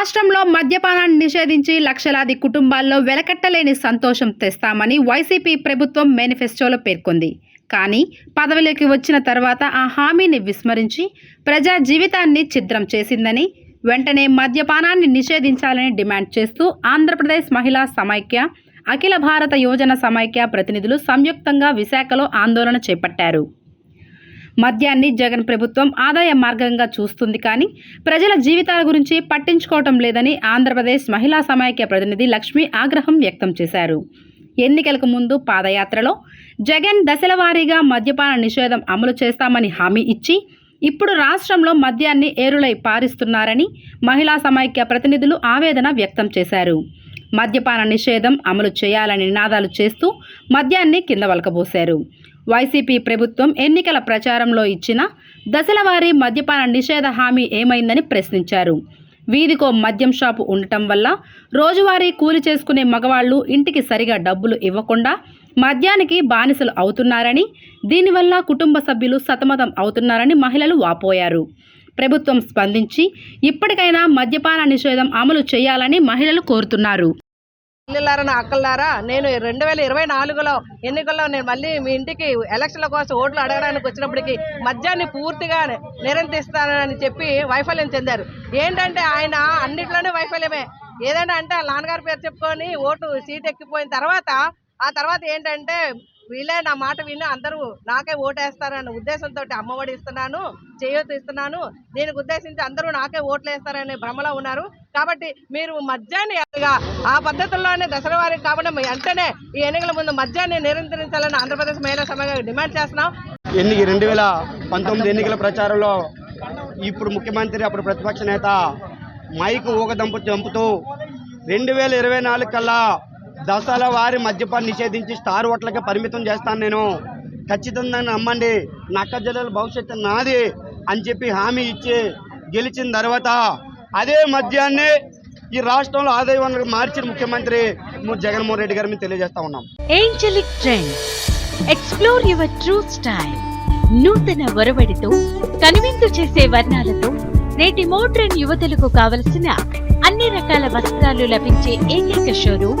రాష్ట్రంలో మద్యపానాన్ని నిషేధించి లక్షలాది కుటుంబాల్లో వెలకట్టలేని సంతోషం తెస్తామని వైసీపీ ప్రభుత్వం మేనిఫెస్టోలో పేర్కొంది. కానీ పదవిలోకి వచ్చిన తర్వాత ఆ హామీని విస్మరించి ప్రజా జీవితాన్ని ఛిద్రం చేసిందని వెంటనే మద్యపానాన్ని నిషేధించాలని డిమాండ్ చేస్తూ ఆంధ్రప్రదేశ్ మహిళా సమైక్య అఖిల భారత యోజన సమైక్య ప్రతినిధులు సంయుక్తంగా విశాఖలో ఆందోళన చేపట్టారు. మద్యాన్ని జగన్ ప్రభుత్వం ఆదాయ మార్గంగా చూస్తుంది కానీ ప్రజల జీవితాల గురించి పట్టించుకోవటం లేదని ఆంధ్రప్రదేశ్ మహిళా సమైక్య ప్రతినిధి లక్ష్మి ఆగ్రహం వ్యక్తం చేశారు. ఎన్నికలకు ముందు పాదయాత్రలో జగన్ దశల వారీగా మద్యపాన నిషేధం అమలు చేస్తామని హామీ ఇచ్చి ఇప్పుడు రాష్ట్రంలో మద్యాన్ని ఏరులై పారిస్తున్నారని మహిళా సమైక్య ప్రతినిధులు ఆవేదన వ్యక్తం చేశారు. మద్యపాన నిషేధం అమలు చేయాలని నినాదాలు చేస్తూ మద్యాన్ని కింద వలకబోశారు. వైసీపీ ప్రభుత్వం ఎన్నికల ప్రచారంలో ఇచ్చిన దశలవారీ మద్యపాన నిషేధ హామీ ఏమైందని ప్రశ్నించారు. వీధికో మద్యం షాపు ఉండటం వల్ల రోజువారీ కూలి చేసుకునే మగవాళ్ళు ఇంటికి సరిగా డబ్బులు ఇవ్వకుండా మద్యానికి బానిసలు అవుతున్నారని దీనివల్ల కుటుంబ సభ్యులు సతమతం అవుతున్నారని మహిళలు వాపోయారు. ప్రభుత్వం స్పందించి ఇప్పటికైనా మద్యపాన నిషేధం అమలు చేయాలని మహిళలు కోరుతున్నారు. ఇల్లులారా నా అక్కలారా నేను రెండు వేల ఇరవై నాలుగులో ఎన్నికల్లో నేను మళ్ళీ మీ ఇంటికి ఎలక్షన్ల కోసం ఓట్లు అడగడానికి వచ్చినప్పటికీ మద్యాన్ని పూర్తిగా నిరంతిస్తానని చెప్పి వైఫల్యం చెందారు. ఏంటంటే ఆయన అన్నిట్లోనే వైఫల్యమే. ఏదైనా అంటే వాళ్ళ నాన్నగారి పేరు చెప్పుకొని ఓటు సీట్ ఎక్కిపోయిన తర్వాత ఆ తర్వాత ఏంటంటే వీళ్ళే నా మాట విని అందరూ నాకే ఓటేస్తారన్న ఉద్దేశంతో అమ్మఒడి ఇస్తున్నాను చేయూత ఇస్తున్నాను. దీనికి ఉద్దేశించి అందరూ నాకే ఓట్లు వేస్తారనే భ్రమలో ఉన్నారు. కాబట్టి మీరు మద్యాన్ని ఆ పద్ధతుల్లోనే దసరా వారికి కాబట్టి వెంటనే ఈ ఎన్నికల ముందు మద్యాన్ని నిరంతరించాలని ఆంధ్రప్రదేశ్ మహిళా సమాజం డిమాండ్ చేస్తున్నాం. ఎన్నిక రెండు వేల పంతొమ్మిది ఎన్నికల ప్రచారంలో ఇప్పుడు ముఖ్యమంత్రి అప్పుడు ప్రతిపక్ష నేత మైకు ఊగదంపు చంపుతూ రెండు వేల ఇరవై నాలుగు కల్లా దశల వారి మద్యపాన్ని నిషేధించి స్టార్ ఓట్లకే పరిమితం చేస్తాను నేను. ఖచ్చితంగా నమ్మండి నక్క జిల్లాల భవిష్యత్తు నాది అని చెప్పి హామీ ఇచ్చి గెలిచిన తర్వాత అదే మద్యాన్ని ఈ రాష్ట్రంలో ఆదాయ వనరు మార్చిన ముఖ్యమంత్రి జగన్మోహన్ రెడ్డి గారి మేము తెలియజేస్తా ఉన్నాం. Angelic trend explore your true style నూతన ఒరవడితో కనువిందు చేసే వర్ణాలతో నేటి మోడ్రన్ యువతలకు కావలసిన అన్ని రకాల వస్త్రాలు లభించే ఏకైక షోరూమ్